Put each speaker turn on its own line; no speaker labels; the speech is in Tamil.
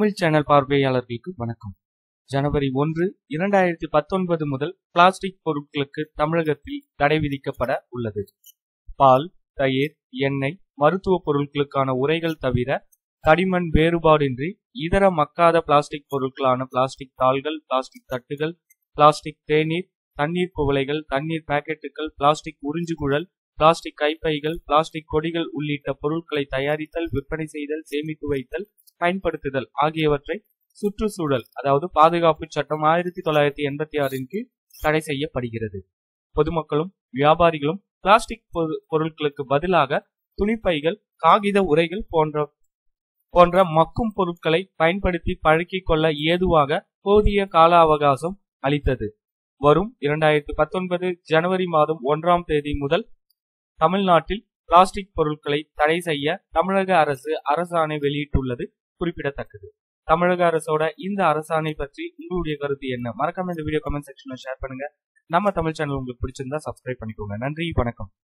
தமிழ் சேனல் பார்வையாளர்களுக்கு வணக்கம். ஜனவரி ஒன்று இரண்டாயிரத்தி பத்தொன்பது முதல் பிளாஸ்டிக் பொருட்களுக்கு தமிழகத்தில் தடை விதிக்கப்பட உள்ளது. பால் தயிர் எண்ணெய் மருத்துவ பொருட்களுக்கான உரைகள் தவிர தடிமண் வேறுபாடின்றி இதர மக்காத பிளாஸ்டிக் பொருட்களான பிளாஸ்டிக் தாள்கள் பிளாஸ்டிக் தட்டுகள் பிளாஸ்டிக் தேநீர் தண்ணீர் குவளைகள் தண்ணீர் பாக்கெட்டுகள் பிளாஸ்டிக் உறிஞ்சுகுழல் பிளாஸ்டிக் கைப்பைகள் பிளாஸ்டிக் கொடிகள் உள்ளிட்ட பொருட்களை தயாரித்தல் விற்பனை செய்தல் சேமித்து வைத்தல் பயன்படுத்துதல் ஆகியவற்றை சுற்றுச்சூழல் அதாவது பாதுகாப்பு சட்டம் ஆயிரத்தி தொள்ளாயிரத்தி எண்பத்தி ஆறின் கீழ் தடை செய்யப்படுகிறது. பொதுமக்களும் வியாபாரிகளும் பிளாஸ்டிக் பொருட்களுக்கு பதிலாக துணிப்பைகள் காகித உரைகள் போன்ற போன்ற மக்கும் பொருட்களை பயன்படுத்தி பழக்கிக் கொள்ள ஏதுவாக போதிய கால அவகாசம் அளித்தது. வரும் இரண்டாயிரத்தி பத்தொன்பது ஜனவரி மாதம் ஒன்றாம் தேதி முதல் தமிழ்நாட்டில் பிளாஸ்டிக் பொருட்களை தடை செய்ய தமிழக அரசு அரசாணை வெளியிட்டுள்ளது குறிப்பிடத்தக்கது. தமிழக அரசோட இந்த அரசாணை பற்றி உங்களுடைய கருத்து என்ன? மறக்காம இந்த வீடியோ கமெண்ட் செக்ஷன்ல ஷேர் பண்ணுங்க. நம்ம தமிழ் சேனல் உங்களுக்கு பிடிச்சிருந்தா சப்ஸ்கிரைப் பண்ணிக்கோங்க. நன்றி வணக்கம்.